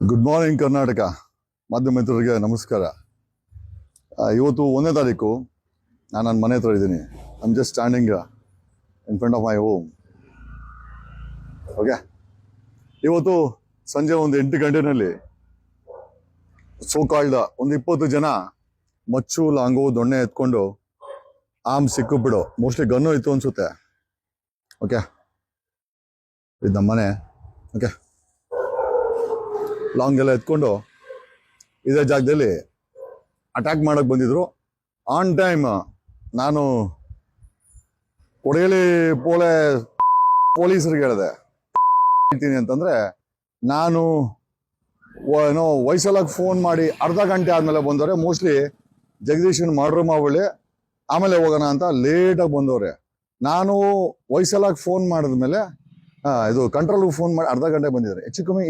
Good morning Karnataka ಮಾಧ್ಯಮ ಮಿತ್ರರಿಗೆ ನಮಸ್ಕಾರ ಇವತ್ತು ಒಂದನೇ ತಾರೀಕು ನಾನು ನನ್ನ ಮನೆ ಹತ್ರ ಇದ್ದೀನಿ. I'm just standing in front of my home okay ಇವತ್ತು ಸಂಜೆ ಒಂದು ಎಂಟು ಗಂಟೆನಲ್ಲಿ ಸೋಕಾಳ್ದ ಒಂದು ಇಪ್ಪತ್ತು ಜನ ಮಚ್ಚು, ಲಾಂಗು, ದೊಣ್ಣೆ ಎತ್ಕೊಂಡು ಆಮ್ ಸಿಕ್ಕು ಬಿಡು ಮೋಸ್ಟ್ಲಿ ಗನ್ನು ಇತ್ತು ಅನ್ಸುತ್ತೆ. ಓಕೆ ಇದು ನಮ್ಮ ಮನೆ ಓಕೆ ಲಾಂಗ್ ಎಲ್ಲ ಎತ್ಕೊಂಡು ಇದೇ ಜಾಗದಲ್ಲಿ ಅಟ್ಯಾಕ್ ಮಾಡೋಕೆ ಬಂದಿದ್ರು. ಆನ್ ಟೈಮ್ ನಾನು ಕೊಡಗಲಿ ಪೋಲೆ ಪೊಲೀಸರಿಗೆ ಹೇಳಿದೆ. ಹೇಳ್ತೀನಿ ಅಂತಂದ್ರೆ ನಾನು ಏನೋ ವಯಸ್ಸೆಲ್ಲಾಗ ಫೋನ್ ಮಾಡಿ ಅರ್ಧ ಗಂಟೆ ಆದ್ಮೇಲೆ ಬಂದವ್ರೆ. ಮೋಸ್ಟ್ಲಿ ಜಗದೀಶನ್ ಮಾಡ್ರು ಮಾವಳಿ ಆಮೇಲೆ ಹೋಗೋಣ ಅಂತ ಲೇಟಾಗಿ ಬಂದವ್ರೆ. ನಾನು ವಯಸ್ಸೆಲ್ಲಾಗ ಫೋನ್ ಮಾಡಿದ್ಮೇಲೆ ಇದು ಕಂಟ್ರೋಲ್ಗೆ ಫೋನ್ ಮಾಡಿ ಅರ್ಧ ಗಂಟೆ ಬಂದಿದ್ದಾರೆ. ಹೆಚ್ಚು ಕಮ್ಮಿ